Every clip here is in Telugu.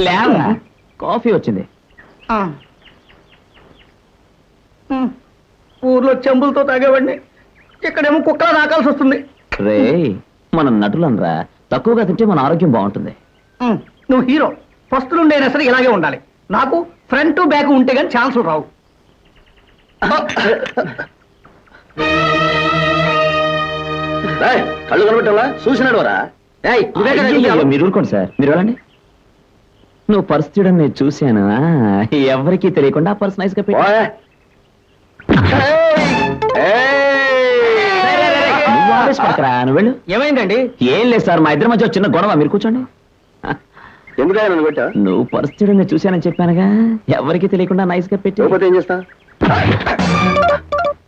లేవరా? కాఫీ వచ్చింది. ఊర్లో చెంబులతో తాగేవాడిని. ఇక్కడేమో కుక్కలా తాకాల్సి వస్తుంది. రే మనం నటులనరా తక్కువగా తింటే మన ఆరోగ్యం బాగుంటుంది. నువ్వు హీరో. ఫస్ట్ నుండి అయినా సరే ఇలాగే ఉండాలి. నాకు ఫ్రంట్ బ్యాక్ ఉంటే గానీ ఛాన్సులు రావు. కళ్ళు కనబెట్టాలా చూసినాడు వరా మీరు ఊరుకోండి సార్. మీరు వెళ్ళండి. నువ్వు పర్స్ తీయడం నేను చూశాను? ఎవరికీ తెలియకుండా పర్స్ నైస్గా వెళ్ళు. ఏమైందండి? ఏం లేదు సార్ మా ఇద్దరి మధ్య చిన్న గొడవ. మీరు కూర్చోండి. నువ్వు పర్స్ తీయడం నేను చూశానని చెప్పానుగా. ఎవరికీ తెలియకుండా నైస్గా పెట్టి ఏం చేస్తా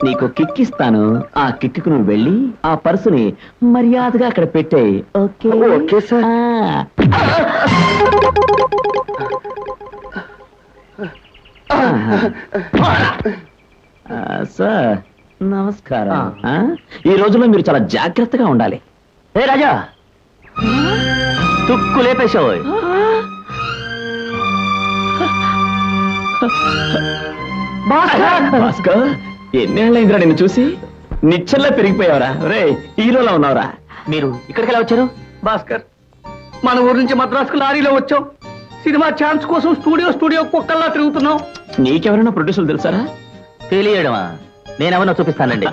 నీకు కిక్ ఇస్తాను ఆ కిక్కు నువ్వు వెళ్ళి ఆ పర్సుని మర్యాదగా అక్కడ పెట్టాయి. ఓకే? Okay, sir. సార్ నమస్కారం. ఆ? ఈ రోజుల్లో మీరు చాలా జాగ్రత్తగా ఉండాలి. ఏ రాజా? తుక్కు లేపేశావు. భాస్కర్? ఎన్నేళ్ళైందిరా నిన్ను చూసి? నిచ్చల్లా పెరిగిపోయావరా. రే హీరోలా ఉన్నావురా. మీరు ఇక్కడికి ఎలా వచ్చారు? భాస్కర్ మన ఊరు నుంచి మద్రాసుకు లారీలో వచ్చాం. సినిమా ఛాన్స్ కోసం స్టూడియో స్టూడియో కుక్కల్లా తిరుగుతున్నాం. నీకెవరైనా ప్రొడ్యూసర్లు తెలుసారా? తెలియడమా? నేనేమన్నా చూపిస్తానండి.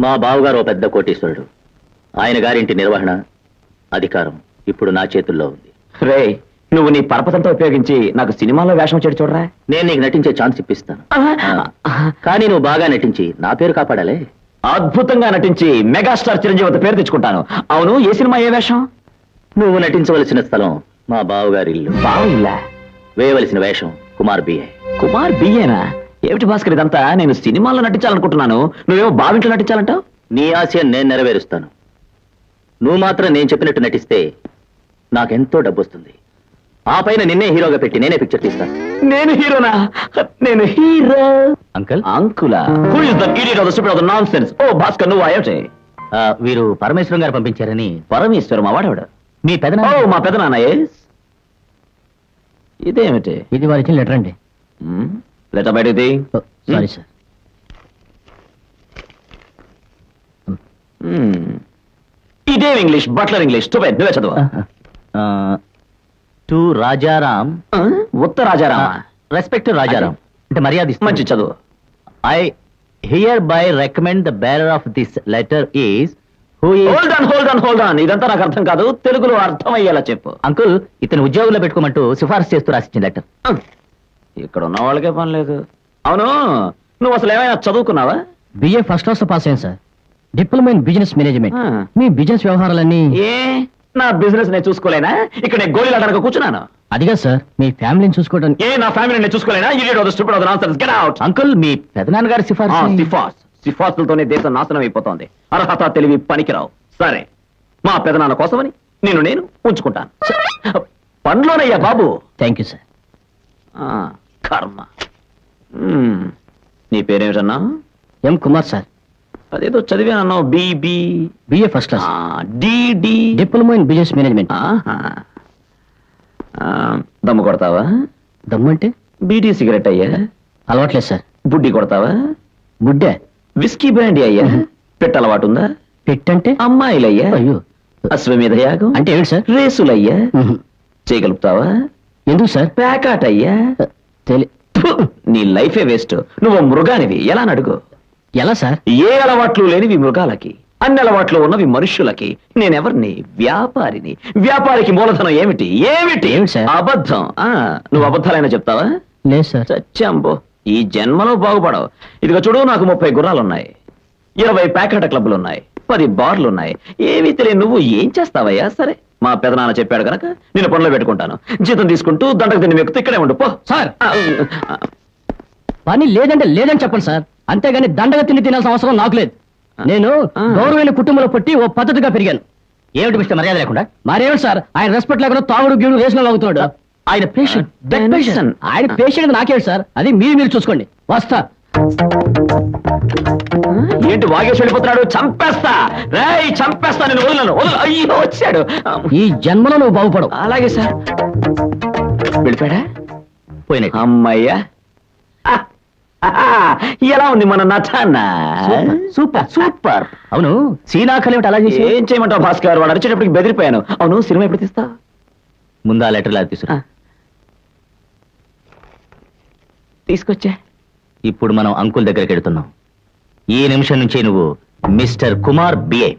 మా బావగారు ఓ పెద్ద కోటీశ్వరుడు. ఆయన గారింటి నిర్వహణ అధికారం ఇప్పుడు నా చేతుల్లో ఉంది. రే నువ్వు నీ పరపతంతో ఉపయోగించి నాకు సినిమాలో వేషం చెడు చూడరా? నేను నీకు నటించే ఛాన్స్ ఇప్పిస్తాను. కానీ నువ్వు బాగా నటించి నా పేరు కాపాడాలే. అద్భుతంగా నటించి మెగాస్టార్ చిరంజీవి పేరు తెచ్చుకుంటాను. అవును ఏ సినిమా ఏ వేషం? నువ్వు నటించవలసిన స్థలం మా బావగారి ఇల్లు. బావిల్లా? వేయవలసిన వేషం కుమార్ బిఏ కుమార్ బియ్యేనా ఏమిటి భాస్కర్ ఇదంతా? నేను సినిమాల్లో నటించాలనుకుంటున్నాను. నువ్వేమో బావింట్లో నటించాలంటావు? నీ ఆశయం నేను నెరవేరుస్తాను. నువ్వు మాత్రం నేను చెప్పినట్టు నటిస్తే నాకెంతో డబ్బు వస్తుంది ఆ పైన నిన్నే హీరోగా పెట్టి నేనే పిక్చర్ తీస్తాను నేను హీరోనా? నేను hero. Uncle? అంకులా? Who is the idiot of the stupid of the nonsense ఓ భాస్కర్ నువ్వు ఏమిటి వీరు పరమేశ్వరం గారు పంపించారని. పరమేశ్వరం మా వాడేవాడు? మీ పెదన ఓ మా పెదనాన్న ఎస్ ఇదేమిటి? ఇది వారు ఇచ్చిన లెటర్ అండి. లెటర్ బయటది సారీ సార్. ఇదేం ఇంగ్లీష్? Butler English. టు నువ్వే చదువు. టు రాజారాం. ఆ? ఉత్తర రాజారామా? రెస్పెక్ట్ రాజారాం. అంటే మర్యాద మంచి చదువు. I hereby recommend the bearer of this letter is who hold on hold on hold on ఇదంతా నాకు అర్థం కాదు. తెలుగులో అర్థమయ్యేలా చెప్పు. అంకుల్ ఇతను ఉద్యోగంలో పెట్టుకోమంటూ సిఫార్సు చేస్తూ రాసిచ్చిన లెటర్ ఇక్కడ ఉన్న వాళ్ళకే పని లేదు. అవును. నువ్వు అసలు ఏమైనా చదువుకున్నావా? బిఏ ఫస్ట్ క్లాస్ పాస్ అయ్యాను sir diploma in business management. Me business వ్యవహారాలన్నీ ఏ? నా బిజినెస్ నేను చూసుకోలేనా? ఇక్కడ నేను గోళీలు ఆడడానికి కూర్చున్నాను. అదిగా సార్ మీ ఫ్యామిలీని చూసుకోవడానికి ఏ నా ఫ్యామిలీ నేను చూసుకోలేనా? Idiot of the stupid of the nonsense get out uncle మీ పెదనాన్న గారి సిఫార్సు సిఫార్స్. సిఫార్సులతోనే దేశం నాశనం అయిపోతోంది. అర్హత తెలివి పనికిరావు. సరే మా పెదనాన్న కోసమని నేను నేను ఉంచుకుంటాను. పండ్లోనయ్యా బాబు. థ్యాంక్ యూ సార్ ఆ, కర్మ. నీ పేరేమిటన్నా? ఎం కుమార్ సార్ అదేదో చదివానన్నావు B B BA first class D D diploma in business management దమ్ము కొడతావా? దమ్మంటే బీడీ సిగరెట్ అయ్యా. అలవాట్లేదు సార్. బుడ్డి కొడతావా? బుడ్డే? విస్కీ బ్రాండీ అయ్యా. పెట్ట అలవాటు ఉందా పెట్టంటే అమ్మాయిలయ్యా. అయ్యో. అశ్వమేధ యాగం. అంటే ఏంటి సార్? రేసులయ్యా. చేయగలుగుతావా ఎందుకు సార్? ప్యాకాట్ అయ్యా తెలి నీ లైఫే వేస్ట్. నువ్వు మృగానివి. ఎలా నడుగు? ఎలా సార్? ఏ అలవాట్లు లేనివి మృగాలకి అన్ని అలవాట్లు ఉన్నవి మనుష్యులకి నేనెవరిని? వ్యాపారిని. వ్యాపారికి మూలధనం ఏమిటి? ఏమిటి? ఏమిటి సార్? అబద్ధం. ఆ నువ్వు అబద్ధాలైనా చెప్తావా? లేదు సార్. సత్యాంబో ఈ జన్మలో బాగుపడవు. ఇదిగో చూడు నాకు ముప్పై గుర్రాలు ఉన్నాయి ఇరవై ప్యాకెట్ క్లబ్లు ఉన్నాయి పది బార్లు ఉన్నాయి ఏమీ తెలియని నువ్వు ఏం చేస్తావయ్యా? సరే మా పెదనాన్న చెప్పాడు గనక నేను పనిలో పెట్టుకుంటాను. జీతం తీసుకుంటూ దండకు తిని మెక్కుతూ ఇక్కడే ఉండు పో. సార్! ఆ, ఆ, పని లేదంటే లేదని చెప్పండి సార్. అంతేగాని దండగా తిండి తినాల్సిన అవసరం నాకు లేదు. నేను. గౌరవమైన కుటుంబంలో పుట్టి ఓ పద్ధతిగా పెరిగాను. ఏమిటి మిస్టర్ మర్యాద లేకుండా? మరేమిటి సార్? ఆయన రెస్పెక్ట్ లేకుండా తాగుడు గీడు రేసులో లాగుతున్నాడు ఆయన పేషెంట్. ఆయన పేషెంట్ నాకేమిటి సార్? అది మీరు మీరు చూసుకోండి. వస్తా. ఏంటి వాగేసి వెళ్ళిపోతున్నాడు? చంపేస్తా. రేయ్ చంపేస్తా. నేను వదలను. వదలను. అయ్యో వచ్చాడు. ఈ జన్మలో నువ్వు బాగుపడవు. అలాగే సార్. వెళ్ళిపోయాడా? పోయినట్టు అమ్మయ్యా. ఎలా ఉంది మన నటాన్న సూపర్. సూపర్. అవును సీనాఖలు ఏమిటి అలా చేసి ఏం చేయమంటావు భాస్కర్? వాడు అరిచేటప్పటికి బెదిరిపోయాను. అవును సినిమా ఎప్పుడు తీస్తా? ముందు ఆ లెటర్ లాగా తీసుకురా. తీసుకొచ్చా. ఇప్పుడు మనం అంకుల్ దగ్గరికి వెళ్తున్నాం. ఈ నిమిషం నుంచి నువ్వు మిస్టర్ కుమార్ బిఏ.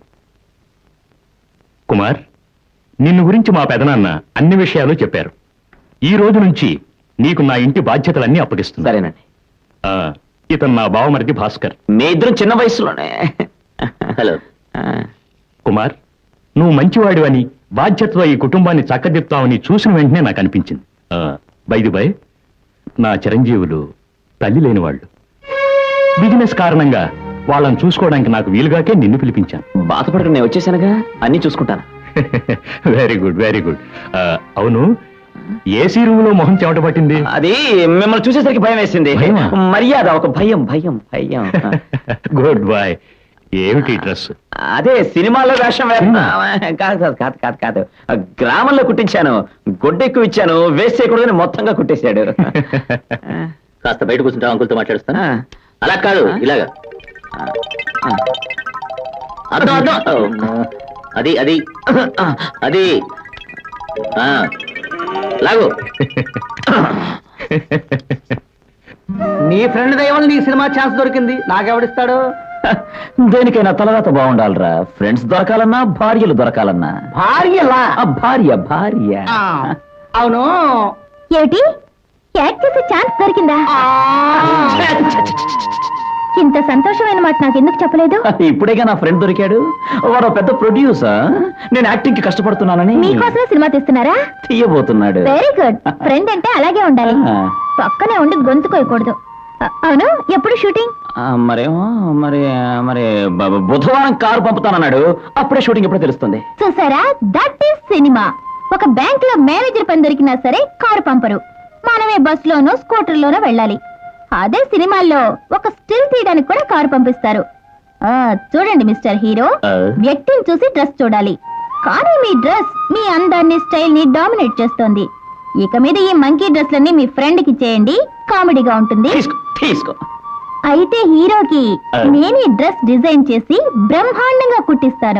కుమార్ నిన్ను గురించి మా పెదనాన్న అన్ని విషయాలు చెప్పారు. ఈ రోజు నుంచి నీకు నా ఇంటి బాధ్యతలన్నీ అప్పగిస్తున్నా. సరేనండి. ఇతను నా బావమరిది భాస్కర్. మీ ఇద్దరం చిన్న వయసులోనే. హలో. కుమార్ నువ్వు మంచివాడివని బాధ్యతతో ఈ కుటుంబాన్ని చక్కదిప్తావని చూసిన వెంటనే నాకు అనిపించింది. బైది బై నా చిరంజీవులు తల్లి లేని వాళ్ళు బిజినెస్ కారణంగా వాళ్ళని చూసుకోవడానికి నాకు వీలుగాకే నిన్ను పిలిపించాను. బాధపడక నేను వచ్చేసానుగా? అన్ని చూసుకుంటాను. వెరీ గుడ్ వెరీ గుడ్ అవును ఏసీ రూమ్లో మొహం చెమట పట్టింది? అది మిమ్మల్ని చూసేసరికి భయం వేసింది. భయమా? మర్యాద ఒక భయం భయం భయం. గుడ్ బాయ్ ఏమిటి డ్రెస్ అదే సినిమాలో వేషం వేస్తున్నా కాదు కాదు కాదు కాదు కాదు. గ్రామంలో కుట్టించాను. గొడ్డ ఎక్కువ ఇచ్చాను. వేస్ట్ చేయకూడదని మొత్తంగా కుట్టేశాడు. కాస్త బయట కూర్చుంటావు? అంకుల్తో మాట్లాడుస్తాను. అలా కాదు ఇలాగా. అర్థం అర్థం. అది అది. ఆ, అది. ఆ, లాగు. నీ ఫ్రెండ్ దయవల్ల నీ సినిమా ఛాన్స్ దొరికింది. నాకెవడిస్తాడు? దేనికైనా తలరాత బాగుండాలిరా. ఫ్రెండ్స్ దొరకాలన్నా భార్యలు దొరకాలన్నా. భార్యలా? ఆ, భార్య భార్య. అవును. ఏమిటి? యాక్ట్ చేసే ఛాన్స్ దొరికిందా? ఇంత సంతోషమైన మాట నాకు ఎందుకు చెప్పలేదు? ఇప్పుడేగా నా ఫ్రెండ్ దొరికాడు. వాడు పెద్ద ప్రొడ్యూసర్ నేను యాక్టింగ్కి కష్టపడుతున్నానని. మీకోసమే సినిమా తీస్తున్నారా? తీయబోతున్నాడు. వెరీ గుడ్ ఫ్రెండ్ అంటే అలాగే ఉండాలి. పక్కనే ఉండి గొంతు కోయకూడదు అవును? ఎప్పుడు షూటింగ్? మరేమో మరి మరి బుధవారం కారు పంపుతానన్నాడు. అప్పుడే షూటింగ్ ఎప్పుడో తెలుస్తుంది? చూసారా? దట్ ఈస్ సినిమా ఒక బ్యాంక్లో మేనేజర్ పని దొరికినా సరే కారు పంపరు. మనమే బస్ లోనో స్కూటర్ లోనో వెళ్ళాలి. అదే సినిమాల్లో ఒక స్టిల్ తీయడానికి కూడా కారు పంపిస్తారు. ఆ చూడండి మిస్టర్ హీరో. వ్యక్తిని చూసి డ్రెస్ చూడాలి. కానీ మీ డ్రెస్ మీ అందాన్ని స్టైల్ని డామినేట్ చేస్తోంది. ఇక మీద ఈ మంకీ డ్రెస్లన్నీ మీ ఫ్రెండ్కి చేయండి. కామెడీగా ఉంటుంది. అయితే హీరోకి. నేనే డ్రెస్ డిజైన్ చేసి బ్రహ్మాండంగా కుట్టిస్తాను.